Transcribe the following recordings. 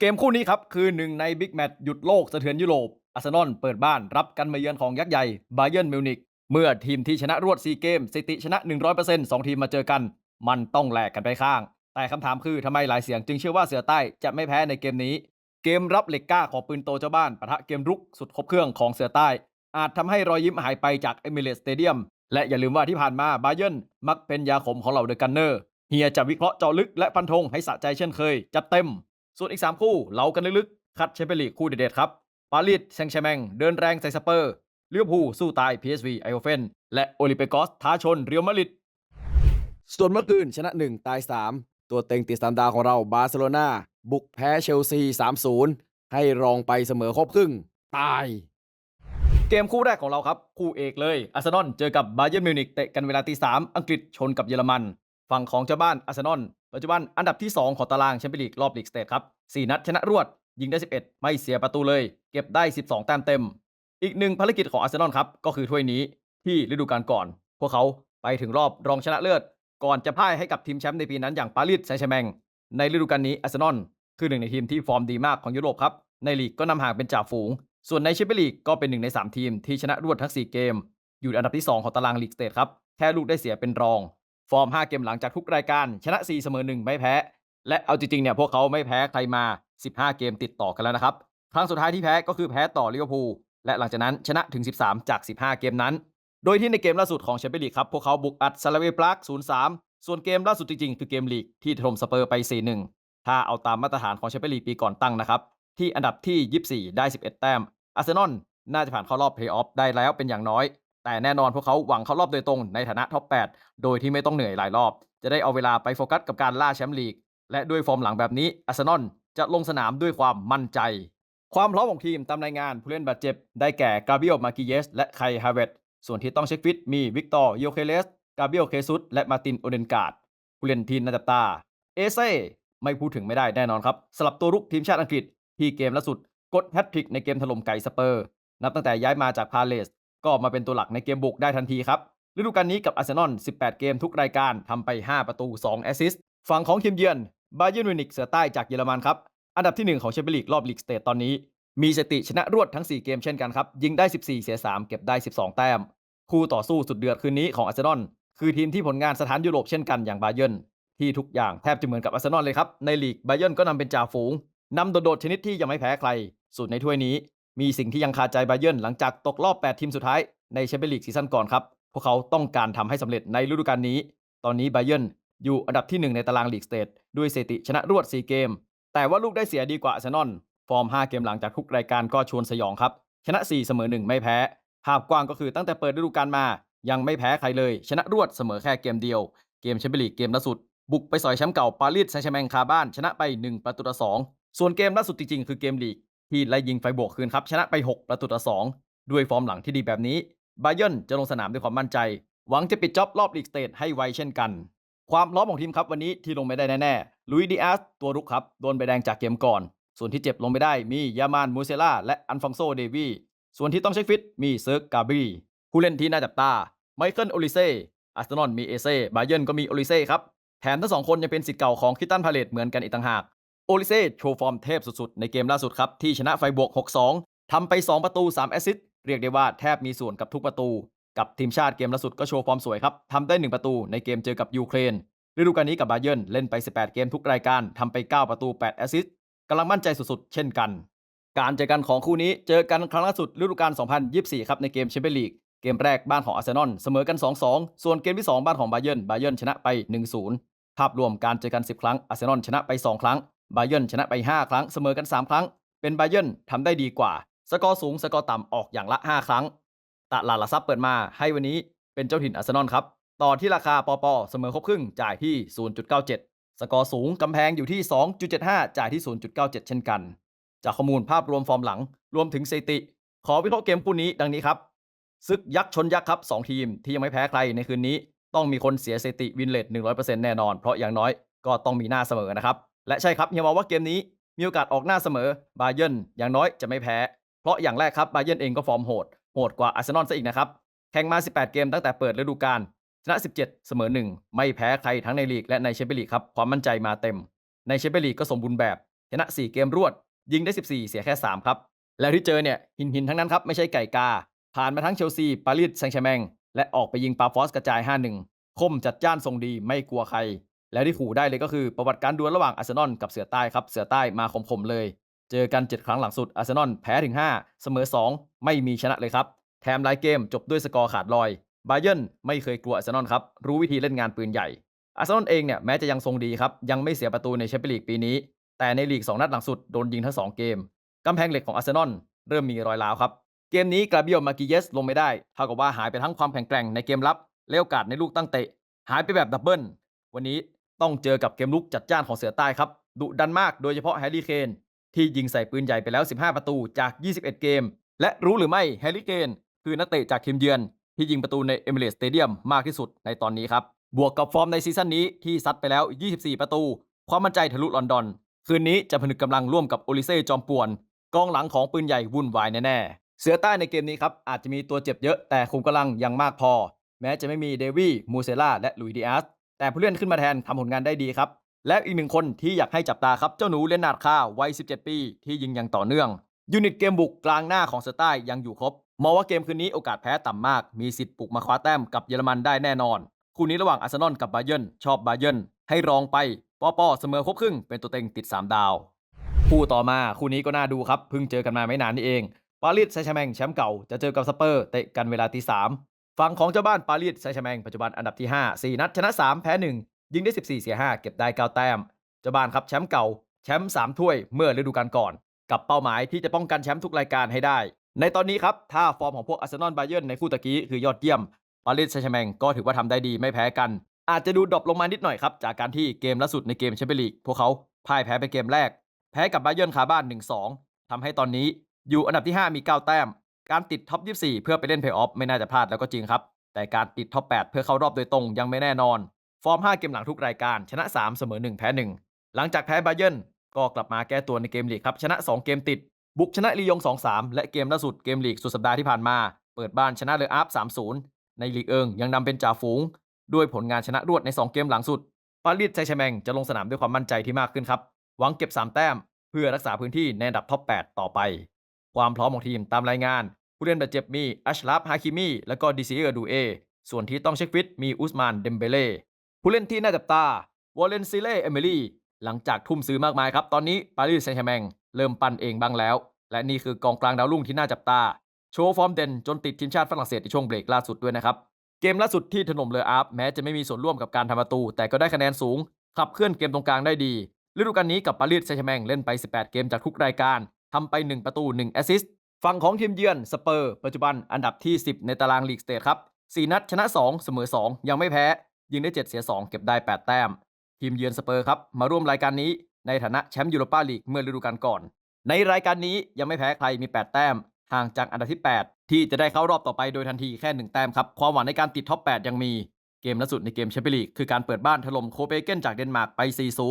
เกมคู่นี้ครับ คือหนึ่งในบิ๊กแมตช์หยุดโลกสะเทือนยุโรปอาร์เซนอลเปิดบ้านรับกันมาเยือนของยักษ์ใหญ่บาเยิร์นมิวนิกเมื่อทีมที่ชนะรวด 4 เกมสิติชนะ 100%สองทีมมาเจอกัน มันต้องแหลกกันไปข้าง แต่คำถามคือทำไมหลายเสียงจึงเชื่อว่าเสือใต้จะไม่แพ้ในเกมนี้ เกมรับเหล็กกล้าของปืนโตเจ้าบ้านปะทะเกมรุกสุดครบเครื่องของเสือใต้ อาจทำให้รอยยิ้มหายไปจากเอมิเรตสเตเดียมและอย่าลืมว่าที่ผ่านมาบาเยิร์นมักเป็นยาขมของเหล่าเดอะกันเนอร์เฮียจะวิเคราะห์เจาะลึกและฟันธงให้สะใจเช่นเคยจัดเต็ม ส่วนอีก 3 คู่เหลากันลึกๆ คัดแชมเปี้ยนลีกคู่เด็ดๆครับ ปารีสแซงต์แชร์แมง เดินแรงใส่สเปอร์เลี้ยวภูลสู้ตาย PSV ไอโอเฟนและโอลิเปกอสท้าชนเรียวมาดริดส่วนเมื่อคืนชนะ 1 ตาย 3 ตัวเต็งติดสแตนดาร์ของเราบาร์เซโลนาบุกแพ้เชลซี 3-0 ให้รองไปเสมอครบครึ่ง ตาย เกมคู่แรกของเราครับ คู่เอกเลยอาร์เซนอลเจอกับบาเยิร์นมิวนิกเตะกันเวลาตีสามอังกฤษชนกับเยอรมัน ฝั่งของเจ้าบ้านอาร์เซนอลปัจจุบันอันดับที่ 2 ของตารางแชมเปี้ยนลีกรอบลีกสเตทครับ 4 นัดชนะรวด ยิงได้ 11 ไม่เสียประตูเลย เก็บได้ 12 แต้มเต็ม อีกหนึ่งภารกิจของอาร์เซนอลครับ ก็คือถ้วยนี้ที่ฤดูกาลก่อน พวกเขาไปถึงรอบรองชนะเลิศ ก่อนจะพ่ายให้กับทีมแชมป์ในปีนั้นอย่างปารีสแซงต์แชร์แมงในฤดูกาลนี้อาร์เซนอลคือหนึ่งในทีมที่ฟอร์มดีมากของยุโรปครับในลีกก็นำห่างเป็นจ่าฝูง ส่วนในแชมเปี้ยนลีกก็เป็นหนึ่งใน 3 ทีมที่ชนะรวดทั้ง 4 เกม อยู่อันดับที่ 2 ของตารางลีกสเตทครับ แค่ลูกได้เสียเป็นรอง ฟอร์ม 5 เกมหลังจากทุกรายการ ชนะ 4 เสมอ 1 ไม่แพ้ และเอาจริงๆเนี่ยพวกเขาไม่แพ้ใครมา 15 เกมติดต่อกันแล้วนะครับ ครั้งสุดท้ายที่แพ้ก็คือแพ้ต่อลิเวอร์พูลและหลังจากนั้นชนะถึง 13 จาก 15 เกมนั้น โดยที่ในเกมล่าสุดของแชมเปี้ยนลีกครับพวกเขาบุกอัดซาลาเวปลาก0-3 ส่วนเกมล่าสุดจริงๆคือเกมลีกที่ถล่มสเปอร์ไป 4-1 ถ้าเอาตามมาตรฐานของแชมเปี้ยนลีกปีก่อนตั้งนะครับที่อันดับที่ 24 ได้ 11 แต้มอาร์เซนอลน่าจะผ่านเข้ารอบเพลย์ออฟได้แล้วเป็นอย่างน้อย แต่แน่นอนพวกเขาหวังเข้ารอบโดยตรงในฐานะท็อป 8 โดยที่ไม่ต้องเหนื่อยหลายรอบ จะได้เอาเวลาไปโฟกัสกับการล่าแชมป์ลีก และด้วยฟอร์มหลังแบบนี้อาร์เซนอลจะลงสนามด้วยความมั่นใจ ความพร้อมของทีมตามรายงานผู้เล่นบาดเจ็บ ได้แก่กาเบียลมากิเยสและไคฮาเวตส่วนที่ต้องเช็คฟิตมีวิกตอร์โยเคเลสกาเบียลเคซุสและมาตินโอเดนการ์ดผู้เล่นทีมนาจับตา เอเซ่ไม่พูดถึงไม่ได้แน่นอนครับสลับตัวรุกทีมชาติอังกฤษที่เกมล่าสุดกดแฮตทริกในเกมถล่มไก่สเปอร์ นับตั้งแต่ย้ายมาจากพาเลส ก็มาเป็นตัวหลักในเกมบุกได้ทันทีครับฤดูกาลนี้กับอาร์เซนอล 18 เกมทุกรายการทำไป 5 ประตู 2 แอสซิสต์ฝั่งของทีมเยือนบาเยิร์นมิวนิกเสือใต้จากเยอรมันครับอันดับที่ 1 ของแชมเปี้ยนลีกรอบลีกสเตทตอนนี้ มีสติชนะรวดทั้ง 4 เกมเช่นกันครับ ยิงได้ 14 เสีย 3 เก็บได้ 12 แต้ม คู่ต่อสู้สุดเดือดคืนนี้ของอาร์เซนอลคือทีมที่ผลงานสถานยุโรปเช่นกันอย่างบาเยิร์นที่ทุกอย่างแทบจะเหมือนกับอาร์เซนอลเลยครับในลีกบาเยิร์นก็นำเป็นจ่าฝูงนำโดดๆชนิดที่ยังไม่แพ้ใครส่วนในถ้วยนี้ มีสิ่งที่ยังคาใจบาเยินหลังจากตกรอบ 8 ทีมสุดท้ายในแชมเปี้ยนลีกซีซั่นก่อนครับ พวกเขาต้องการทำให้สำเร็จในฤดูกาลนี้ ตอนนี้บาเยินอยู่อันดับที่ 1 ในตารางลีกสเตทด้วยสถิติชนะรวด 4 เกม แต่ว่าลูกได้เสียดีกว่าอาร์เซนอลฟอร์ม 5 เกมหลังจากทุกรายการก็ชวนสยองครับ ชนะ 4 เสมอ 1 ไม่แพ้ ภาพกว้างก็คือตั้งแต่เปิดฤดูกาลมา ยังไม่แพ้ใครเลย ชนะรวดเสมอแค่เกมเดียว เกมแชมเปี้ยนลีกเกมล่าสุด บุกไปสอยแชมป์เก่าปารีสแซงต์แชร์แมงคาบ้านชนะไป 1 ประตูต่อ2ส่วนเกมล่าสุดจริงๆคือเกมลีก ที่ไล่ยิงไฟบวกคืนครับ ชนะไป 6 ประตูต่อ 2 ด้วยฟอร์มหลังที่ดีแบบนี้ไบเยิร์นจะลงสนามด้วยความมั่นใจ หวังจะปิดจ็อบรอบลีกสเตทให้ไวเช่นกัน ความพร้อมของทีมครับวันนี้ที่ลงไม่ได้แน่ๆลุยดิอาสตัวรุกครับโดนใบแดงจากเกมก่อน ส่วนที่เจ็บลงไม่ได้มียามานมูเซล่าและอันฟองโซเดวีส่วนที่ต้องเช็คฟิตมีเซิร์กกาบีผู้เล่นที่น่าจับตาไมเคิลโอลิเซ่อาร์เซนอลมีเอเซ่ไบเยิร์นก็มีโอลิเซ่ครับแถมทั้งสองคนยังเป็นสิทธิ์เก่าของคิตันพาเลตเหมือนกันอีกต่างหาก โอลิเซ่โชว์ฟอร์มเทพสุดๆ ในเกมล่าสุดครับ ที่ชนะไฟบวก 6-2 ทำไป 2 ประตู 3 แอสซิสต์เรียกได้ว่าแทบมีส่วนกับทุกประตู กับทีมชาติเกมล่าสุดก็โชว์ฟอร์มสวยครับทำได้ 1 ประตูในเกมเจอกับยูเครนฤดูกาลนี้กับบาเยิร์นเล่นไป 18 เกมทุกรายการทำไป 9 ประตู 8 แอสซิสต์กำลังมั่นใจสุดๆ เช่นกัน การเจอกันของคู่นี้เจอกันครั้งล่าสุดฤดูกาล 2024 ครับในเกมแชมเปี้ยนลีกเกมแรกบ้านของอาร์เซนอลเสมอกัน 2-2 ส่วนเกมที่ 2 บ้านของบาเยิร์นบาเยิร์นชนะไป 1-0 ภาพรวมการเจอกัน 10 ครั้งอาร์เซนอลชนะไป 2 ครั้ง บาเยิร์นชนะไป 5 ครั้ง เสมอกัน 3 ครั้ง เป็นบาเยิร์นทำได้ดีกว่า สกอร์สูง สกอร์ต่ำออกอย่างละ 5 ครั้ง ตลาดหลักทรัพย์เปิดมาให้วันนี้เป็นเจ้าถิ่นอาร์เซนอลครับ ต่อที่ราคาปอปอเสมอครบครึ่งจ่ายที่ 0.97 สกอร์สูงกำแพงอยู่ที่ 2.75 จ่ายที่ 0.97 เช่นกัน จากข้อมูลภาพรวมฟอร์มหลัง รวมถึงสถิติ ขอวิเคราะห์เกมคู่นี้ดังนี้ครับซึกยักษ์ชนยักษ์ครับ 2 ทีมที่ยังไม่แพ้ใครในคืนนี้ ต้องมีคนเสียสถิติวินเลต100%แน่นอน เพราะอย่างน้อยก็ต้องมีหน้าเสมอนะครับ และใช่ครับเฮียมองว่าเกมนี้มีโอกาสออกหน้าเสมอบาเยิร์นอย่างน้อยจะไม่แพ้ เพราะอย่างแรกครับบาเยิร์นเองก็ฟอร์มโหด โหดกว่าอาร์เซนอลซะอีกนะครับ แข่งมา 18 เกมตั้งแต่เปิดฤดูกาลชนะ 17 เสมอ 1 ไม่แพ้ใครทั้งในลีกและในแชมเปี้ยนลีกครับความมั่นใจมาเต็ม ในแชมเปี้ยนลีกก็สมบูรณ์แบบชนะ 4 เกมรวด ยิงได้ 14 เสียแค่ 3 ครับ แล้วที่เจอเนี่ยหินหินทั้งนั้นครับไม่ใช่ไก่กา ผ่านมาทั้งเชลซีปารีสแซงต์แชร์แมงและออกไปยิงปาฟอสกระจาย 5-1คมจัดจ้านทรงดีไม่กลัวใคร แล้วที่ขู่ได้เลยก็คือประวัติการดวลระหว่างอาร์เซนอลกับเสือใต้ครับ เสือใต้มาคมๆเลย เจอกัน 7 ครั้งหลังสุดอาร์เซนอลแพ้ถึง 5 เสมอ 2 ไม่มีชนะเลยครับแถมหลายเกมจบด้วยสกอร์ขาดลอยบาเยิร์นไม่เคยกลัวอาร์เซนอลครับรู้วิธีเล่นงานปืนใหญ่อาร์เซนอลเองเนี่ยแม้จะยังทรงดีครับยังไม่เสียประตูในแชมเปี้ยนลีกปีนี้ แต่ในลีก 2 นัดหลังสุดโดนยิงทั้ง 2 เกมกำแพงเหล็กของอาร์เซนอลเริ่มมีรอยร้าวครับเกมนี้กราเบียลมากิเยสลงไม่ได้เท่ากับว่าหายไปทั้งความแข็งแกร่งในเกมรับและโอกาสในลูกตั้งเตะ หายไปแบบดับเบิลวันนี้ ต้องเจอกับเกมลุกจัดจ้านของเสือใต้ครับ ดุดันมากโดยเฉพาะแฮร์รี่เคนที่ยิงใส่ปืนใหญ่ไปแล้ว 15 ประตูจาก 21 เกม และรู้หรือไม่แฮร์รี่เคนคือนักเตะจากทีมเยือน ที่ยิงประตูในเอมิเรตสเตเดียมมากที่สุดในตอนนี้ครับ บวกกับฟอร์มในซีซั่นนี้ที่ซัดไปแล้ว 24 ประตู ความมั่นใจทะลุลอนดอน คืนนี้จะผนึกกำลังร่วมกับโอลิเซ่จอมป่วนกองหลังของปืนใหญ่วุ่นวายแน่ๆเสือใต้ในเกมนี้ครับอาจจะมีตัวเจ็บเยอะแต่คุมกำลังยังมากพอ แม้จะไม่มีเดวี่มูเซล่าและลุยดิอาส แต่ผู้เล่นขึ้นมาแทนทำผลงานได้ดีครับ และอีกหนึ่งคนที่อยากให้จับตาครับเจ้าหนูเลนนาร์ดคาวัย 17 ปี ที่ยิงอย่างต่อเนื่อง ยูนิตเกมบุกกลางหน้าของเสือใต้ยังอยู่ครบมองว่าเกมคืนนี้โอกาสแพ้ต่ำมาก มีสิทธิ์ปลุกมาคว้าแต้มกับเยอรมันได้แน่นอน คู่นี้ระหว่างอาร์เซนอลกับบาเยิร์นชอบบาเยิร์นให้รองไปปอปอเสมอครบครึ่งเป็นตัวเต็งติด 3 ดาว คู่ต่อมาคู่นี้ก็น่าดูครับเพิ่งเจอกันมาไม่นานนี่เองปารีสแซงต์แชร์แมงแชมป์เก่าจะเจอกับสเปอร์เตะกันเวลาตีสาม ฝั่งของเจ้าบ้านปารีสแซงต์แชร์แมงปัจจุบันอันดับที่ 5 4 นัดชนะ 3 แพ้ 1 ยิงได้ 14 เสีย 5 เก็บได้ 9 แต้ม เจ้าบ้านครับแชมป์เก่า แชมป์3ถ้วยเมื่อฤดูกาลก่อน กับเป้าหมายที่จะป้องกันแชมป์ทุกรายการให้ได้ ในตอนนี้ครับถ้าฟอร์มของพวกอาร์เซนอลไบเยิร์นในคู่ตะกี้คือยอดเยี่ยมปารีสแซงต์แชร์แมงก็ถือว่าทำได้ดีไม่แพ้กัน อาจจะดูดรอปลงมานิดหน่อยครับจากการที่เกมล่าสุดในเกมแชมเปี้ยนลีกพวกเขาพ่ายแพ้ไปเกมแรก แพ้กับบาเยิร์นคาบ้าน 1-2ทำให้ตอนนี้อยู่อันดับที่ 5 มี 9 แต้ม การติดท็อป 24 เพื่อไปเล่นเพย์ออฟไม่น่าจะพลาดแล้วก็จริงครับ แต่การติดท็อป 8 เพื่อเข้ารอบโดยตรงยังไม่แน่นอน ฟอร์ม 5 เกมหลังทุกรายการชนะ 3 เสมอ 1 แพ้ 1 หลังจากแพ้บาเยิร์นก็กลับมาแก้ตัวในเกมลีกครับ ชนะ 2 เกมติด บุกชนะลียง 2-3 และเกมล่าสุดเกมลีกสุดสัปดาห์ที่ผ่านมา เปิดบ้านชนะเลออาร์ฟ3-0 ในลีกเอิงยังนำเป็นจ่าฝูง ด้วยผลงานชนะรวดใน 2 เกมหลังสุดปารีสแซงแชแมงจะลงสนามด้วยความมั่นใจที่มากขึ้นครับหวังเก็บ 3 แต้ม เพื่อรักษาพื้นที่ในอันดับท็อป 8 ต่อไป ความพร้อมของทีมตามรายงาน ผู้เล่นบาดเจ็บมีอัชลัฟฮาคิมีและก็ดิซิเออร์ดูเอส่วนที่ต้องเช็คฟิตมีอุสมานเดมเบเล่ผู้เล่นที่น่าจับตาวอลเลนซิเล่เอมิลี่หลังจากทุ่มซื้อมากมายครับ ตอนนี้ปารีสแซงต์แชร์แมงเริ่มปั้นเองบ้างแล้ว และนี่คือกองกลางดาวรุ่งที่น่าจับตา โชว์ฟอร์มเด่นจนติดทีมชาติฝรั่งเศสในช่วงเบรกล่าสุดด้วยนะครับเกมล่าสุดที่ถล่มเลออาร์ฟแม้จะไม่มีส่วนร่วมกับการทำประตู แต่ก็ได้คะแนนสูง ขับเคลื่อนเกมตรงกลางได้ดีฤดูกาลนี้กับปารีสแซงต์แชร์แมงเล่นไป 18 เกมจากทุกรายการ ทำไป 1 ประตู 1 แอสซิสต์ฝั่งของทีมเยือนสเปอร์ปัจจุบันอันดับที่ 10 ในตารางลีกสเตทครับ 4 นัดชนะ 2 เสมอ 2 ยังไม่แพ้ ยิงได้ 7 เสีย 2 เก็บได้ 8 แต้ม ทีมเยือนสเปอร์ครับ มาร่วมรายการนี้ในฐานะแชมป์ยูโรปาลีกเมื่อฤดูกาลก่อน ในรายการนี้ยังไม่แพ้ใครมี 8 แต้ม ห่างจากอันดับที่ 8 ที่จะได้เข้ารอบต่อไปโดยทันทีแค่ 1 แต้มครับความหวังในการติดท็อป 8 ยังมีเกมล่าสุดในเกมแชมเปี้ยนลีกคือการเปิดบ้านถล่มโคเปนเฮเกนจากเดนมาร์กไป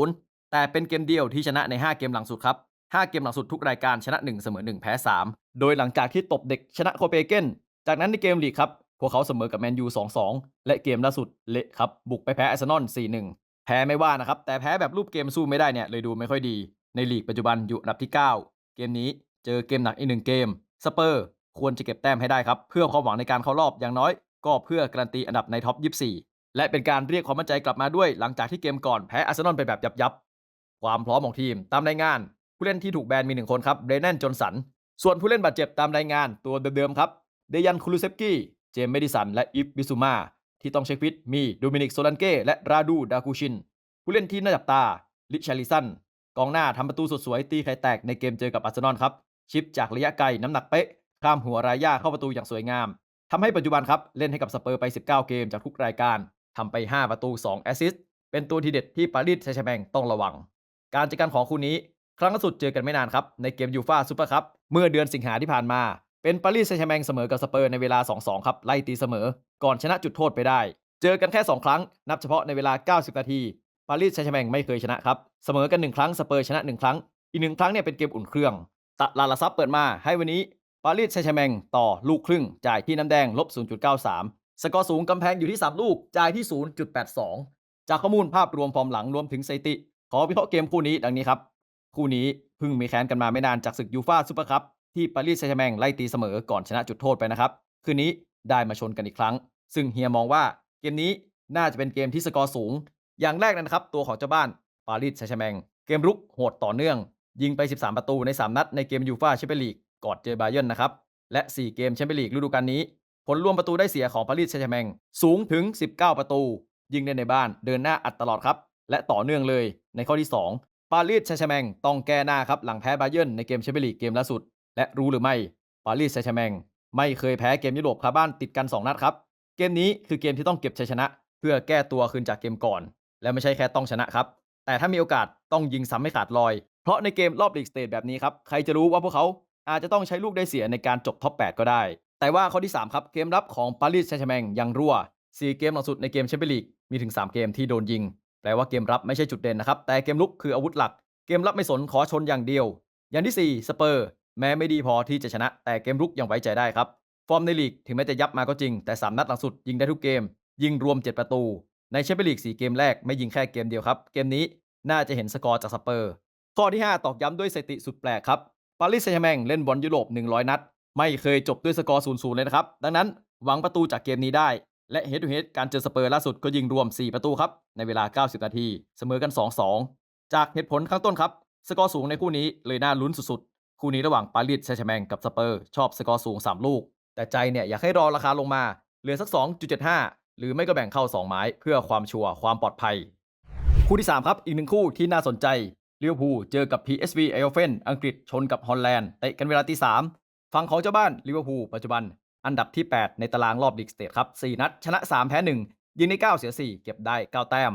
4-0 แต่เป็นเกมเดียวที่ชนะใน 5 เกมหลังสุดครับ 5 เกมหลังสุดทุกรายการชนะ 1 เสมอ 1 แพ้ 3 โดยหลังจากที่ตบเด็กชนะโคเปนเกน จากนั้นในเกมลีกครับ พวกเขาเสมอกับแมนยู 2-2 และเกมล่าสุดเละครับ บุกไปแพ้อาร์เซนอล 4-1 แพ้ไม่ว่านะครับ แต่แพ้แบบรูปเกมสู้ไม่ได้เนี่ยเลยดูไม่ค่อยดี ในลีกปัจจุบันอยู่อันดับที่ 9 เกมนี้เจอเกมหนักอีกหนึ่งเกม สเปอร์ควรจะเก็บแต้มให้ได้ครับ เพื่อความหวังในการเข้ารอบอย่างน้อย ก็เพื่อการันตีอันดับในท็อป 24 และเป็นการเรียกความมั่นใจกลับมาด้วยหลังจากที่เกมก่อนแพ้อาร์เซนอลไปแบบยับยับ ความพร้อมของทีมตามรายงาน ผู้เล่นที่ถูกแบนมีหนึ่งคนครับเรแนนจนสัน ส่วนผู้เล่นบาดเจ็บตามรายงานตัวเดิมๆครับ เดยันคูลูเซฟกี้ เจมส์เมดิสัน และอิฟบิซูมา ที่ต้องเช็คฟิตมีโดมินิกโซลันเก้และราดูดากูชิน ผู้เล่นที่น่าจับตา ลิชาลิสัน กองหน้าทำประตูสดสวยตีไข่แตกในเกมเจอกับอาร์เซนอลครับ ชิปจากระยะไกลน้ำหนักเป๊ะ ข้ามหัวรายย่าเข้าประตูอย่างสวยงามทำให้ปัจจุบันครับเล่นให้กับสเปอร์ไป 19 เกมจากทุกรายการทำไป 5 ประตู 2 แอสซิสต์เป็นตัวทีเด็ดที่ปารีสแซงต์แชร์แมงต้องระวัง การเจอกันของคู่นี้ ครั้งล่าสุดเจอกันไม่นานครับ ในเกมยูฟ่าซูเปอร์คัพเมื่อเดือนสิงหาที่ผ่านมา เป็นปารีสแซงต์แชร์แมงเสมอกับสเปอร์ในเวลา 2-2 ครับ ไล่ตีเสมอ ก่อนชนะจุดโทษไปได้ เจอกันแค่ 2 ครั้ง นับเฉพาะในเวลา 90 นาทีปารีสแซงต์แชร์แมงไม่เคยชนะครับ เสมอกัน 1 ครั้งสเปอร์ชนะ 1 ครั้ง อีกหนึ่งครั้งเนี่ยเป็นเกมอุ่นเครื่องตะลาลาซับเปิดมาให้วันนี้ปารีสแซงต์แชร์แมงต่อลูกครึ่งจ่ายที่น้ำแดงลบ0.93 สกอร์สูงกำแพงอยู่ที่ 3 ลูกจ่ายที่ 0.82 จากข้อมูลภาพรวมฟอร์มหลังรวมถึงสถิติ ขอวิเคราะห์เกมคู่นี้ดังนี้ครับ คู่นี้เพิ่งมีแค้นกันมาไม่นานจากศึกยูฟ่าซูเปอร์คัพที่ปารีสแซงต์แชร์แมงไล่ตีเสมอก่อนชนะจุดโทษไปนะครับ คืนนี้ได้มาชนกันอีกครั้ง ซึ่งเฮียมองว่าเกมนี้น่าจะเป็นเกมที่สกอร์สูง อย่างแรกนะครับ ตัวของเจ้าบ้านปารีสแซงต์แชร์แมงเกมรุกโหดต่อเนื่อง ยิงไป 13 ประตูใน 3 นัดในเกมยูฟ่าแชมเปี้ยนลีกก่อนเจอบาเยิร์นนะครับและ 4 เกมแชมเปี้ยนลีกฤดูกาลนี้ ผลรวมประตูได้เสียของปารีสแซงต์แชร์แมงสูงถึง 19 ประตู ยิงได้ในบ้านเดินหน้าอัดตลอดครับและต่อเนื่องเลยในข้อที่ 2ารีสแซงต์แชร์แมงต้องแก้หน้าครับ หลังแพ้บาเยิร์นในเกมแชมเปี้ยนลีกเกมล่าสุด และรู้หรือไม่ปารีสแซงต์แชร์แมงไม่เคยแพ้เกมยุโรปคาบ้านติดกัน 2 นัดครับ เกมนี้คือเกมที่ต้องเก็บชัยชนะ เพื่อแก้ตัวคืนจากเกมก่อน และไม่ใช่แค่ต้องชนะครับ แต่ถ้ามีโอกาสต้องยิงซ้ำไม่ขาดลอย เพราะในเกมรอบลีกสเตจแบบนี้ครับใครจะรู้ว่าพวกเขาอาจจะต้องใช้ลูกได้เสียในการจบท็อป 8 ก็ได้ แต่ว่าข้อที่ 3 ครับ เกมรับของปารีสแซงต์แชร์แมงยังรั่ว 4 เกมหลังสุดในเกมแชมเปี้ยนลีกมีถึง 3 เกมที่โดนยิง แปลว่าเกมรับไม่ใช่จุดเด่นนะครับ แต่เกมลุกคืออาวุธหลัก เกมรับไม่สนขอชนอย่างเดียว อย่างที่ 4 สเปอร์ แม้ไม่ดีพอที่จะชนะ แต่เกมรุกยังไว้ใจได้ครับ ฟอร์มในลีกถึงแม้จะยับมาก็จริง แต่ 3 นัดหลังสุดยิงได้ทุกเกม ยิงรวม 7 ประตู ในแชมเปี้ยนลีก4เกมแรกไม่ยิงแค่เกมเดียวครับ เกมนี้น่าจะเห็นสกอร์จากสเปอร์ ข้อที่ 5 ตอกย้ำด้วยสถิติสุดแปลกครับ ปารีสแซงต์แชร์แมงเล่นบอลยุโรป 100 นัด ไม่เคยจบด้วยสกอร์0-0เลยนะครับ ดังนั้นหวังประตูจากเกมนี้ได้ และเฮดทูเฮดการเจอสเปอร์ล่าสุดก็ยิงรวม 4 ประตูครับ ในเวลา 90 นาที เสมอกัน 2-2 จากเหตุผลข้างต้นครับ สกอร์สูงในคู่นี้เลยน่าลุ้นสุดๆ คู่นี้ระหว่างปารีสแซชแมงกับสเปอร์ ชอบสกอร์สูง 3 ลูก แต่ใจเนี่ยอยากให้รอราคาลงมา เหลือสัก 2.75 หรือไม่ก็แบ่งเข้า 2 ไม้ เพื่อความชัวร์ความปลอดภัย คู่ที่ 3 ครับอีกหนึ่งคู่ที่น่าสนใจลิเวอร์พูลเจอกับ PSV ไอโอเฟนอังกฤษชนกับฮอลแลนด์เตะกันเวลาตีสามฝั่งของเจ้าบ้านลิเวอร์พูลปัจจุบัน อันดับที่ 8 ในตารางรอบลีกสเตทครับ 4 นัด ชนะ 3 แพ้ 1 ยิงใน9เสีย 4 เก็บได้ 9 แต้ม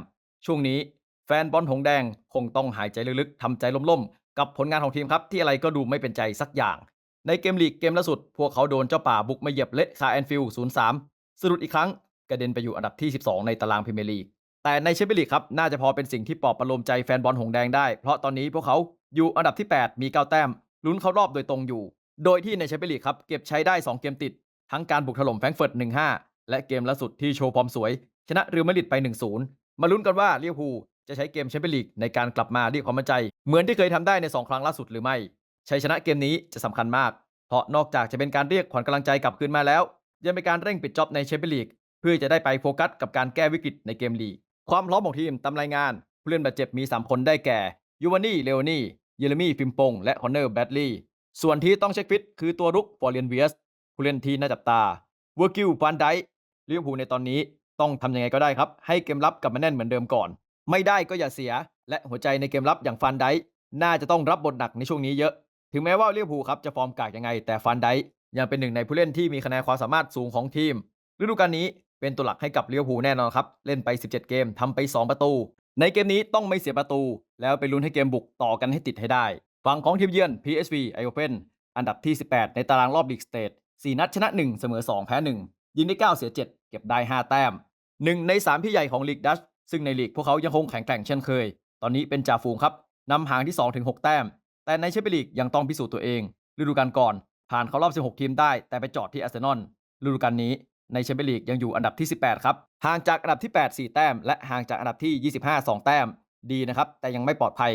ช่วงนี้แฟนบอลหงแดงคงต้องหายใจลึกๆทำใจล่มๆ กับผลงานของทีมครับ ที่อะไรก็ดูไม่เป็นใจสักอย่าง ในเกมลีกเกมล่าสุด พวกเขาโดนเจ้าป่าบุกมาเหยียบเละคาแอนฟิลด์0-3สะดุดอีกครั้งกระเด็นไปอยู่อันดับที่ 12 ในตารางพรีเมียร์ลีกแต่ในแชมเปี้ยนลีกครับน่าจะพอเป็นสิ่งที่ปลอบประโลมใจแฟนบอลหงแดงได้ เพราะตอนนี้พวกเขาอยู่อันดับที่ 8 มี 9 แต้มลุ้นเข้ารอบโดยตรงอยู่ โดยที่ในแชมเปี้ยนลีกครับเก็บใช้ได้ 2 เกมติด ทั้งการบุกถล่มแฟรงก์เฟิร์ต 1-5 และเกมล่าสุดที่โชว์ฟอร์มสวย ชนะเรอัลมาดริดไป 1-0 มาลุ้นกันว่าลิเวอร์พูลจะใช้เกมแชมเปี้ยนลีกในการกลับมาเรียกความมั่นใจ เหมือนที่เคยทำได้ใน 2 ครั้งล่าสุดหรือไม่ ชัยชนะเกมนี้จะสำคัญมาก เพราะนอกจากจะเป็นการเรียกขวัญกำลังใจกลับคืนมาแล้ว ยังเป็นการเร่งปิดจ็อบในแชมเปี้ยนลีกเพื่อจะได้ไปโฟกัสกับการแก้วิกฤตในเกมลีก ความพร้อมของทีมตามรายงานผู้เล่นบาดเจ็บมี 3 คนได้แก่ยูวานี่เลโอนี่เยเรมี่ฟิมปงและคอนเนอร์แบดลีย์ส่วนที่ต้องเช็คฟิตคือตัวรุกฟอร์เรียนเวียส ผู้เล่นที่น่าจับตาเวอร์กิลฟานไดลิเวอร์พูลในตอนนี้ต้องทำยังไงก็ได้ครับ ให้เกมรับกลับมาแน่นเหมือนเดิมก่อน ไม่ได้ก็อย่าเสีย และหัวใจในเกมรับอย่างฟานไดน่าจะต้องรับบทหนักในช่วงนี้เยอะ ถึงแม้ว่าลิเวอร์พูลครับจะฟอร์มกากยังไง แต่ฟานไดยังเป็นหนึ่งในผู้เล่นที่มีคะแนนความสามารถสูงของทีมฤดูกาลนี้เป็นตัวหลักให้กับลิเวอร์พูลแน่นอนครับ เล่นไป 17 เกมทำไป 2 ประตู ในเกมนี้ต้องไม่เสียประตู แล้วไปลุ้นให้เกมบุกต่อกันให้ติดให้ได้ ฝั่งของทีมเยือน PSV Eindhoven อันดับที่ 18 ในตารางรอบลีกสเตท 4 นัดชนะ 1 เสมอ 2 แพ้ 1 ยิงได้ 9 เสีย 7 เก็บได้ 5 แต้ม 1 ใน 3 พี่ใหญ่ของลีกดัชซึ่งในลีกพวกเขายังคงแข็งแกร่งเช่นเคย ตอนนี้เป็นจ่าฝูงครับนำห่างที่2-6แต้ม แต่ในแชมเปี้ยนลีกยังต้องพิสูจน์ตัวเอง ฤดูกาลก่อน ผ่านเข้ารอบ 16 ทีมได้ แต่ไปจอดที่อาร์เซนอล ฤดูกาลนี้ในแชมเปี้ยนลีกยังอยู่อันดับที่ 18 ครับ ห่างจากอันดับที่ 8 4 แต้ม และห่างจากอันดับที่ 25 2 แต้ม ดีนะครับ แต่ยังไม่ปลอดภัย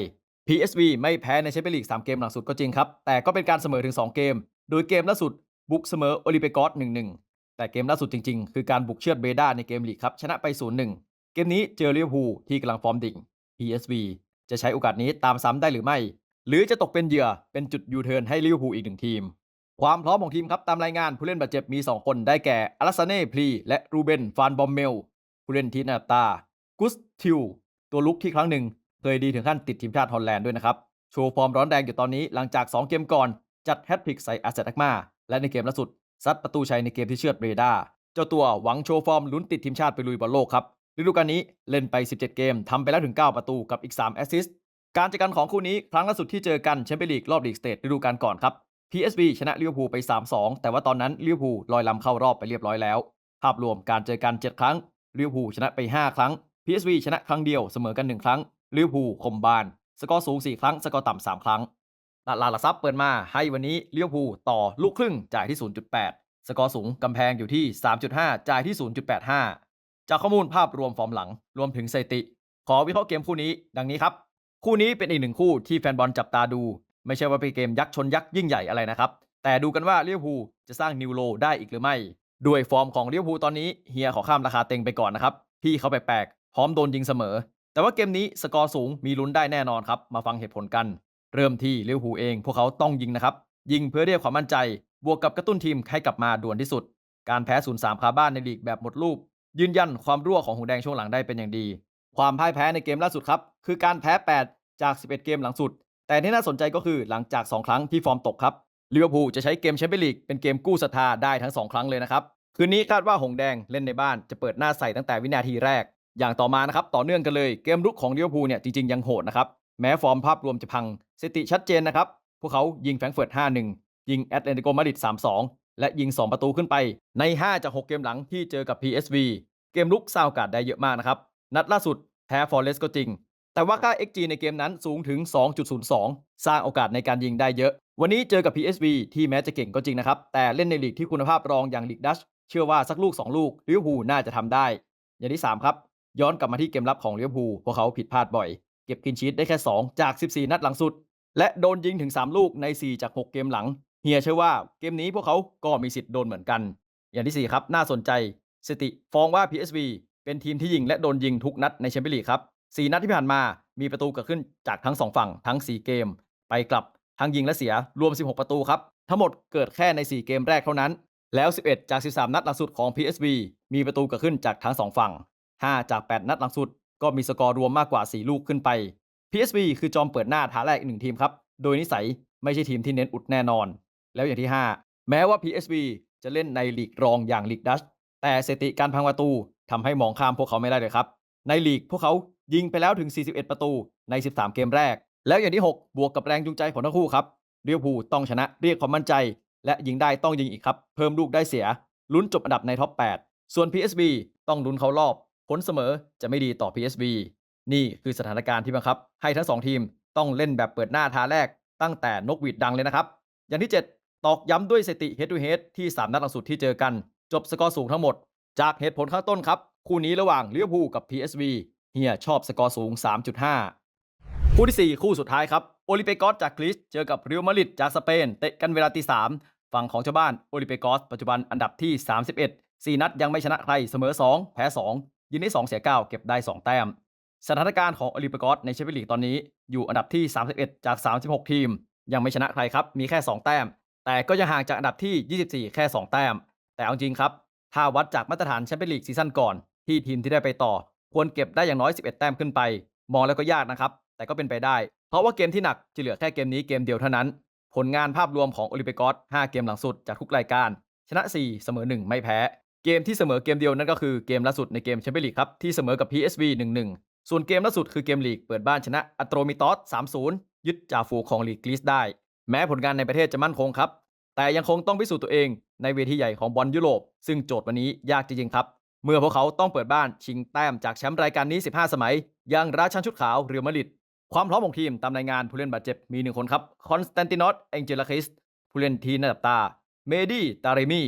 PSV ไม่แพ้ในแชมเปี้ยนลีก 3 เกมหลังสุดก็จริงครับ แต่ก็เป็นการเสมอถึง 2 เกม โดยเกมล่าสุด บุกเสมอโอลิเปกอส1-1แต่เกมล่าสุดจริงๆ คือการบุกเชือดเบด้าในเกมลีกครับ ชนะไป 0-1 เกมนี้เจอลิเวอร์พูลที่กำลังฟอร์มดิ่ง PSV จะใช้โอกาสนี้ตามซ้ำได้หรือไม่ หรือจะตกเป็นเหยื่อเป็นจุดยูเทิร์นให้ลิเวอร์พูลอีกหนึ่งทีม ความพร้อมของทีมครับ ตามรายงานผู้เล่นบาดเจ็บมี 2 คนได้แก่อลาซาเน่พลีและรูเบนฟานบอมเมล ผู้เล่นที่หนาตา กุสทิว ตัวลุกที่ครั้งหนึ่ง เคยดีถึงขั้นติดทีมชาติฮอลแลนด์ด้วยนะครับโชว์ฟอร์มร้อนแรงอยู่ตอนนี้หลังจาก 2 เกมก่อนจัดแฮตทริกใส่อาเซตักมา และในเกมล่าสุดซัดประตูชัยในเกมที่เชือดเบรดาเจ้าตัวหวังโชว์ฟอร์มลุ้นติดทีมชาติไปลุยบอลโลกครับฤดูกาลนี้เล่นไป 17 เกมทำไปแล้วถึง 9 ประตูกับอีก 3 แอสซิสต์การเจัดการของคู่นี้ครั้งล่าสุดที่เจอกันแชมเปี้ยนลีกรอบลีกสเตทฤดูกาลก่อนครับ PSV ชนะลิเวอร์พูลไป 3-2 แต่ว่าตอนนั้นลิเวอร์พูลลอยลำเข้ารอบไปเรียบร้อยแล้ว ภาพรวมการเจอกัน 7 ครั้งลิเวอร์พูลชนะไป 5 ครั้ง PSV ชนะครั้งเดียวเสมอกัน 1 ครั้งลิเวอร์พูลคมบาน สกอร์สูง 4 ครั้ง สกอร์ต่ำ3 ครั้ง ตลาดหลักทรัพย์เปิดมาให้วันนี้ลิเวอร์พูต่อลูกครึ่งจ่ายที่ 0.8 สกอร์สูงกำแพงอยู่ที่ 3.5 จ่ายที่ 0.85 จากข้อมูลภาพรวมฟอร์มหลัง รวมถึงสถิติ ขอวิเคราะห์เกมคู่นี้ดังนี้ครับ คู่นี้เป็นอีกหนึ่งคู่ที่แฟนบอลจับตาดู ไม่ใช่ว่าเป็นเกมยักษ์ชนยักษ์ยิ่งใหญ่อะไรนะครับ แต่ดูกันว่าลิเวอร์พูจะสร้างนิวโลได้อีกหรือไม่ ด้วยฟอร์มของลิเวอร์พูตอนนี้เฮียขอข้ามราคาเต็งไปก่อนนะครับพี่เขาแปลกๆพร้อมโดนยิงเสมอ แต่ว่าเกมนี้สกอร์สูงมีลุ้นได้แน่นอนครับมาฟังเหตุผลกัน เริ่มที่ลิเวอร์พูลเอง พวกเขาต้องยิงนะครับ ยิงเพื่อเรียกความมั่นใจ บวกกับกระตุ้นทีมให้กลับมาด่วนที่สุด การแพ้0-3คาบ้านในลีกแบบหมดลูกยืนยันความรั่วของหงแดงช่วงหลังได้เป็นอย่างดี ความพ่ายแพ้ในเกมล่าสุดครับ คือการแพ้ 8 จาก 11 เกมหลังสุด แต่ที่น่าสนใจก็คือหลังจาก 2 ครั้งที่ฟอร์มตกครับลิเวอร์พูลจะใช้เกมแชมเปี้ยนลีกเป็นเกมกู้ศรัทธาได้ทั้ง 2 ครั้งเลยนะครับคืนนี้คาดว่าหงแดงเล่นในบ้านจะเปิดหน้าใส่ตั้งแต่วินาทีแรก อย่างต่อมานะครับต่อเนื่องกันเลยเกมรุกของลิเวอร์พูลเนี่ยจริงๆยังโหดนะครับแม้ฟอร์มภาพรวมจะพัง สถิติชัดเจนนะครับ พวกเขายิงแฟรงเฟิร์ต 5-1 ยิงแอตเลติโกมาดริด 3-2 และยิง 2 ประตูขึ้นไปใน 5 จาก 6 เกมหลังที่เจอกับ PSV เกมรุกสร้างโอกาสได้เยอะมากนะครับ นัดล่าสุดแพ้ฟอร์เรสก็จริง แต่ว่าค่า XG ในเกมนั้นสูงถึง 2.02 สร้างโอกาสในการยิงได้เยอะ วันนี้เจอกับ PSV ที่แม้จะเก่งก็จริงนะครับ แต่เล่นในลีกที่คุณภาพรองอย่างลีกดัชเชื่อว่าสักลูก 2 ลูกลิเวอร์พูลน่าจะทำได้ อย่างที่ 3 ครับ ย้อนกลับมาที่เกมรับของลิเวอร์พูลพวกเขาผิดพลาดบ่อย เก็บกินชีตได้แค่ 2 จาก 14 นัดหลังสุด และโดนยิงถึง 3 ลูกใน 4 จาก 6 เกมหลัง เฮียเชื่อว่าเกมนี้พวกเขาก็มีสิทธิ์โดนเหมือนกัน อย่างที่ 4 ครับ น่าสนใจสติฟ้องว่า PSV เป็นทีมที่ยิงและโดนยิงทุกนัดในแชมเปี้ยนลีกครับ 4 นัดที่ผ่านมามีประตูเกิดขึ้นจากทั้ง 2 ฝั่งทั้ง 4 เกม ไปกลับทั้งยิงและเสียรวม 16 ประตูครับทั้งหมดเกิดแค่ใน 4 เกมแรกเท่านั้น แล้ว 11 จาก 13 นัดหลังสุดของ PSV มีประตูเกิดขึ้นจากทั้ง 2 ฝั่ง 5 จาก 8 นัดหลังสุดก็มีสกอร์รวมมากกว่า 4 ลูกขึ้นไป PSV คือจอมเปิดหน้าท้าแรกอีกหนึ่งทีมครับ โดยนิสัยไม่ใช่ทีมที่เน้นอุดแน่นอน แล้วอย่างที่ 5 แม้ว่า PSV จะเล่นในลีกรองอย่างลีกดัช แต่สถิติการพังประตูทำให้มองข้ามพวกเขาไม่ได้เลยครับ ในลีกพวกเขายิงไปแล้วถึง 41 ประตูใน 13 เกมแรก แล้วอย่างที่ 6 บวกกับแรงจูงใจของทั้งคู่ครับลิเวอร์พูต้องชนะเรียกความมั่นใจ และยิงได้ต้องยิงอีกครับเพิ่มลูกได้เสียลุ้นจบอันดับในท็อป 8 ส่วน PSV ต้องลุ้นเขารอบผลเสมอจะไม่ดีต่อ PSV นี่คือสถานการณ์ที่บังคับ ให้ทั้ง2ทีมต้องเล่นแบบเปิดหน้าท้าแรกตั้งแต่นกหวีดดังเลยนะครับ อย่างที่ 7 ตอกย้ำด้วยสติ head to head ที่ 3 นัดหลังสุดที่เจอกัน จบสกอร์สูงทั้งหมด จากเหตุผลข้างต้นครับ คู่นี้ระหว่างลิเวอร์พูลกับ PSV เฮียชอบสกอร์สูง 3.5 คู่ที่ 4 คู่สุดท้ายครับโอลิเปกอสจากกรีซเจอกับเรอัลมาดริดจากสเปนเตะกันเวลาตี3ฝั่งของชาวบ้านโอลิเปกอสปัจจุบันอันดับที่ 31 4 นัดยังไม่ชนะใครเสมอ 2 แพ้ 2 ยิงได้2เสีย9เก็บได้ 2 แต้ม สถานการณ์ของโอลิเปกอสในแชมเปี้ยนลีกตอนนี้อยู่อันดับที่ 31 จาก 36 ทีม ยังไม่ชนะใครครับ มีแค่ 2 แต้ม แต่ก็ยังห่างจากอันดับที่ 24 แค่ 2 แต้ม แต่เอาจริงครับ ถ้าวัดจากมาตรฐานแชมเปี้ยนลีกซีซั่นก่อน ที่ทีมที่ได้ไปต่อ ควรเก็บได้อย่างน้อย 11 แต้มขึ้นไป มองแล้วก็ยากนะครับ แต่ก็เป็นไปได้ เพราะว่าเกมที่หนักจะเหลือแค่เกมนี้เกมเดียวเท่านั้น ผลงานภาพรวมของโอลิเปกอส5เกมหลังสุดจากทุกรายการ ชนะ 4 เสมอ 1 ไม่แพ้ เกมที่เสมอเกมเดียวนั่นก็คือเกมล่าสุดในเกมแชมเปี้ยนลีกครับที่เสมอกับ PSV 1-1 ส่วนเกมล่าสุดคือเกมลีกเปิดบ้านชนะอัตโรมิตอส 3-0 ยึดจ่าฝูงของลีกกรีซได้ แม้ผลงานในประเทศจะมั่นคงครับ แต่ยังคงต้องพิสูจน์ตัวเองในเวทีใหญ่ของบอลยุโรป ซึ่งโจทย์วันนี้ยากจริงๆครับ เมื่อพวกเขาต้องเปิดบ้านชิงแต้มจากแชมป์รายการนี้ 15 สมัยอย่างราชันชุดขาวเรียวมาริดความพร้อมของทีมตามรายงานผู้เล่นบาดเจ็บมีหนึ่งคนครับคอนสแตนตินอสเองเจลาคิสผู้เล่นทีนัดับตา เมดี้ตาเรมี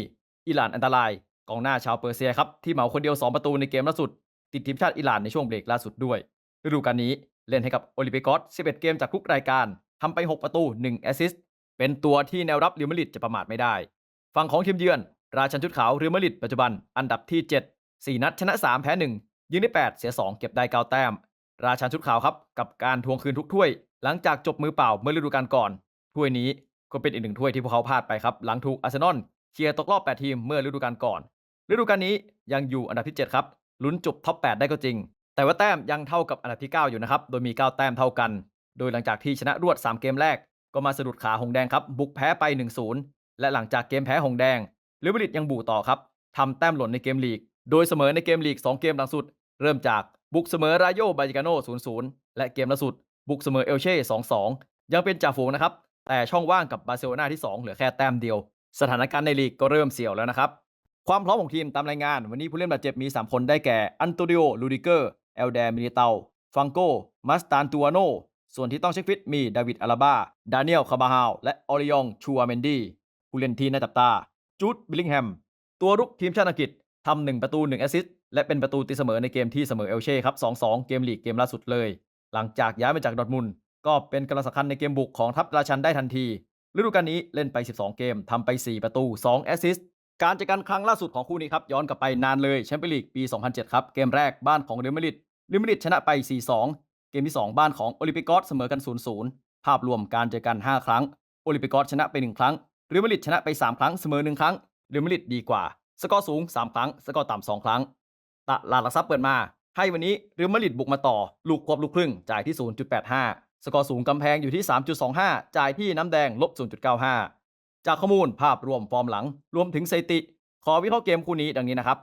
อิหร่านอันตรายกองหน้าชาวเปอร์เซียครับที่เหมาคนเดียว 2 ประตูในเกมล่าสุด ติดทีมชาติอิหร่านในช่วงเบรกล่าสุดด้วย ฤดูกาลนี้เล่นให้กับโอลิเปกอส11 เกมจากทุกรายการทำไป 6 ประตู 1 แอสซิสต์ เป็นตัวที่แนวรับเรอัลมาริดจะประมาทไม่ได้ ฝั่งของทีมเยือน ราชันชุดขาวเรอัลมาริดปัจจุบันอันดับที่ 7 4 นัดชนะ 3 แพ้ 1 ยิงได้ 8 เสีย 2 เก็บได้ 9 แต้ม ราชันชุดขาวครับ กับการทวงคืนทุกถ้วย หลังจากจบมือเปล่าเมื่อฤดูกาลก่อน ถ้วยนี้ก็เป็นอีกหนึ่งถ้วยที่พวกเขาพลาดไปครับ หลังถูกอาร์เซนอลเคลียร์ตกรอบ 8 ทีมเมื่อฤดูกาลก่อน ฤดูกาลนี้ยังอยู่อันดับที่ 7 ครับ ลุ้นจบท็อป 8 ได้ก็จริง แต่ว่าแต้มยังเท่ากับอันดับที่ 9 อยู่นะครับ โดยมี 9 แต้มเท่ากัน โดยหลังจากที่ชนะรวด 3 เกมแรก ก็มาสะดุดขาหงแดงครับ บุกแพ้ไป 1-0 และหลังจากเกมแพ้หงแดงเรอัลมาดริดยังบู่ต่อครับทำแต้มหล่นในเกมลีก โดยเสมอในเกมลีก 2 เกมหลังสุด เริ่มจากบุกเสมอรายโยบายกาโน0-0 และเกมล่าสุด บุกเสมอเอลเช่2-2 ยังเป็นจ่าฝูงนะครับแต่ช่องว่างกับบาร์เซโลนาที่ 2 เหลือแค่แต้มเดียว สถานการณ์ในลีกก็เริ่มเสี่ยวแล้วนะครับ ความพร้อมของทีมตามรายงาน วันนี้ผู้เล่นบาดเจ็บมี 3 คนได้แก่ อันโตนิโอ ลูดิเกอร์ เอลแดมิลิเตาฟังโก มัสตานตูอาโน ส่วนที่ต้องเช็คฟิตมี ดาวิด อาราบา ดานิเอลคาบาฮาว และออริยองชูอาเมนดีผู้เล่นทีมในจับตา จูด บิลลิงแฮม ตัวรุกทีมชาติอังกฤษทำ1ประตู1แอสซิสต์และเป็นประตูตีเสมอในเกมที่เสมอเอลเช่ครับ 2-2 เกมลีกเกมล่าสุดเลย หลังจากย้ายมาจากดอทมุนก็เป็นกำลังสำคัญในเกมบุกของทัพราชันได้ทันทีฤดูกาลนี้เล่นไป 12 เกมทำไป 4 ประตู 2 แอสซิสต์ การเจอกันครั้งล่าสุดของคู่นี้ครับ ย้อนกลับไปนานเลยแชมเปี้ยนลีกปี 2007 ครับ เกมแรกบ้านของเรอัลมาดริดเรอัลมาดริดชนะไป 4-2 เกมที่ 2 บ้านของโอลิมปิกอสเสมอกัน 0-0 ภาพรวมการเจอกัน 5 ครั้งโอลิมปิกอสชนะไป 1 ครั้งเรอัลมาดริดชนะไป 3 ครั้งเสมอ 1 ครั้งเรอัลมาดริดดีกว่า สกอร์สูง 3 ครั้ง สกอร์ต่ำ2ครั้งตลาดหลักทรัพย์เปิดมา ให้วันนี้เรอัลมาดริดบุกมาต่อ ลูกควบลูกครึ่งจ่ายที่ 0.85 สกอร์สูงกำแพงอยู่ที่ 3.25 จ่ายที่น้ำแดงลบ0.95 จากข้อมูลภาพรวมฟอร์มหลัง รวมถึงสถิติ ขอวิเคราะห์เกมคู่นี้ดังนี้นะครับ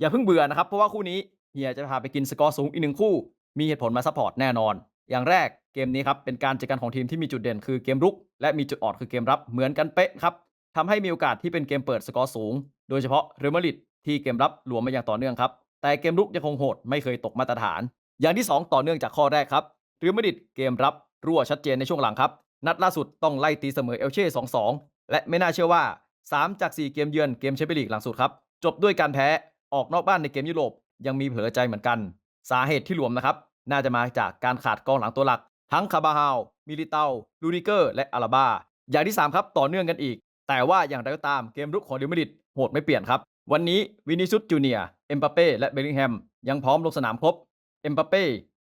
อย่าเพิ่งเบื่อนะครับ เพราะว่าคู่นี้เฮียจะพาไปกินสกอร์สูงอีกหนึ่งคู่ มีเหตุผลมาซัพพอร์ตแน่นอน อย่างแรกเกมนี้ครับเป็นการเจอกันของทีมที่มีจุดเด่นคือเกมรุก และมีจุดอ่อนคือเกมรับเหมือนกันเป๊ะครับทำให้มีโอกาสที่เป็นเกมเปิดสกอร์สูง โดยเฉพาะเรอัลมาริดที่เกมรับหลวมมาอย่างต่อเนื่องครับแต่เกมรุกยังคงโหดไม่เคยตกมาตรฐาน อย่างที่ 2 ต่อเนื่องจากข้อแรกครับเรอัลมาริดเกมรับรั่วชัดเจนในช่วงหลังครับนัดล่าสุดต้องไล่ตีเสมอเอลเช่ 2-2 และไม่น่าเชื่อว่า 3 จาก 4 เกมเยือนเกมแชมเปี้ยนลีกหลังสุดครับ จบด้วยการแพ้ออกนอกบ้านในเกมยุโรปยังมีเผลอใจเหมือนกัน สาเหตุที่หลวมนะครับ น่าจะมาจากการขาดกองหลังตัวหลัก ทั้งคาบาฮาวมิลิเตาลูดิเกอร์ และอาราบาอย่างที่ 3 ครับต่อเนื่องกันอีก แต่ว่าอย่างไรก็ตามเกมรุกของเรอัลมาดริดโหดไม่เปลี่ยนครับ วันนี้วินิซุสจูเนียเอ็มบัปเป้และเบลลิงแฮมยังพร้อมลงสนามครบเอ็มบัปเป้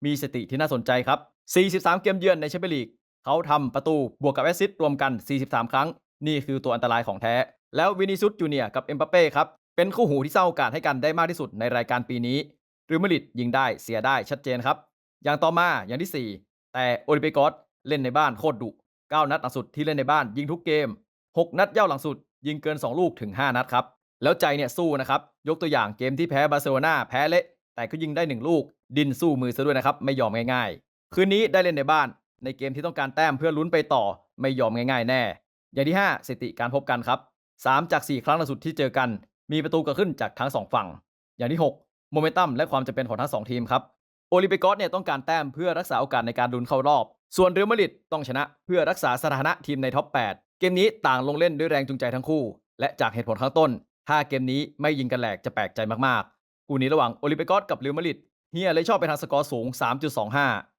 มีสติที่น่าสนใจครับ 43 เกมเยือนในแชมเปี้ยนลีกเขาทำประตูบวกกับแอสซิสต์รวมกัน 43 ครั้ง นี่คือตัวอันตรายของแท้ แล้ววินิซุสจูเนียกับเอ็มบัปเป้ครับ เป็นคู่หูที่สร้างโอกาสให้กันได้มากที่สุดในรายการปีนี้เรอัลมาดริดยิงได้เสียได้ชัดเจนครับ อย่างต่อมาอย่างที่ 4 แต่โอลิมปิกอสเล่นในบ้านโคตรดุ 9 นัดหลังสุดที่เล่นในบ้านยิงทุกเกม 6 นัดเย่าหลังสุด ยิงเกิน 2 ลูกถึง 5 นัดครับ แล้วใจเนี่ยสู้นะครับ ยกตัวอย่างเกมที่แพ้บาร์เซโลนาแพ้เละ แต่ก็ยิงได้ 1 ลูก ดินสู้มือซะด้วยนะครับ ไม่ยอมง่าย ๆ คืนนี้ได้เล่นในบ้านในเกมที่ต้องการแต้มเพื่อลุ้นไปต่อ ไม่ยอมง่าย ๆ แน่ อย่างที่ 5 สถิติการพบกันครับ 3 จาก 4 ครั้งล่าสุดที่เจอกัน มีประตูเกิดขึ้นจากทั้ง 2 ฝั่ง อย่างที่ 6 โมเมนตัมและความจำเป็นของทั้ง 2 ทีมครับโอลิมปิกอสเนี่ยต้องการแต้มเพื่อรักษาโอกาสในการลุนเข้ารอบ ส่วนเรอัลมาดริดต้องชนะเพื่อรักษาสถานะทีมในท็อป 8 เกมนี้ต่างลงเล่นด้วยแรงจูงใจทั้งคู่ และจากเหตุผลข้างต้น ถ้าเกมนี้ไม่ยิงกันแหลกจะแปลกใจมากๆ คู่นี้ระหว่างโอลิมปิกอสกับเรอัลมาดริดเฮียเลยชอบไปทางสกอร์สูง 3.25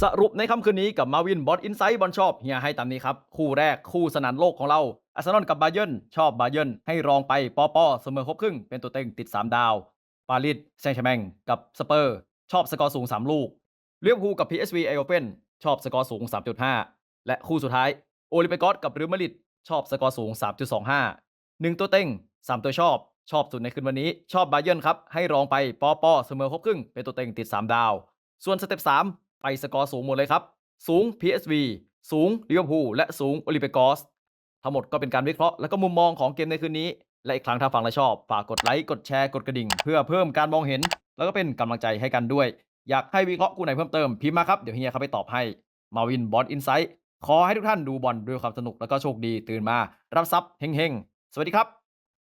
สรุปในค่ำคืนนี้กับมาวินบอสอินไซต์บอลชอบเฮียให้ตามนี้ครับ คู่แรกคู่สนานโลกของเราอาร์เซนอลกับบาเยิร์นชอบบาเยิร์นให้รองไปปอปอเสมอครบครึ่งเป็นตัวเต็งติด 3 ดาว ปารีสแซงต์แชร์แมงกับสเปอร์ ชอบสกอร์สูง 3 ลูกเลี้ยวภูกับ PSV ไอโอเ n นชอบสกอร์สูง 3.5 และคู่สุดท้ายโอลิมปิกอสกับเรอัลมาริดชอบสกอร์สูง 3.25 1 ตัวเต็ง 3 ตัวชอบ ชอบสุดในคืนวันนี้ ชอบบาเยิร์นครับ ให้รองไปปอปอเสมอครบครึ่ง เป็นตัวเต็งติด 3 ดาว ส่วนสเต็ป3 ไปสกอร์สูงหมดเลยครับ สูง PSV สูงลิเวอร์พูลและสูงโอลิมปิกอสทั้งหมดก็เป็นการวิเคราะห์และก็มุมมองของเกมในคืนนี้ และอีกครั้งถ้าฟังและชอบ ฝากกดไลค์กดแชร์กดกระดิ่ง เพื่อเพิ่มการมองเห็น แล้วก็เป็นกำลังใจให้กันด้วย อยากให้วิเคราะห์คู่ไหนเพิ่มเติมพิมพ์มาครับเดี๋ยวเฮียเขาไปตอบให้มาวินบอลอินไซต์ขอให้ทุกท่านดูบอลด้วยความสนุกแล้วก็โชคดีตื่นมา รับทรัพย์เฮงๆสวัสดีครับ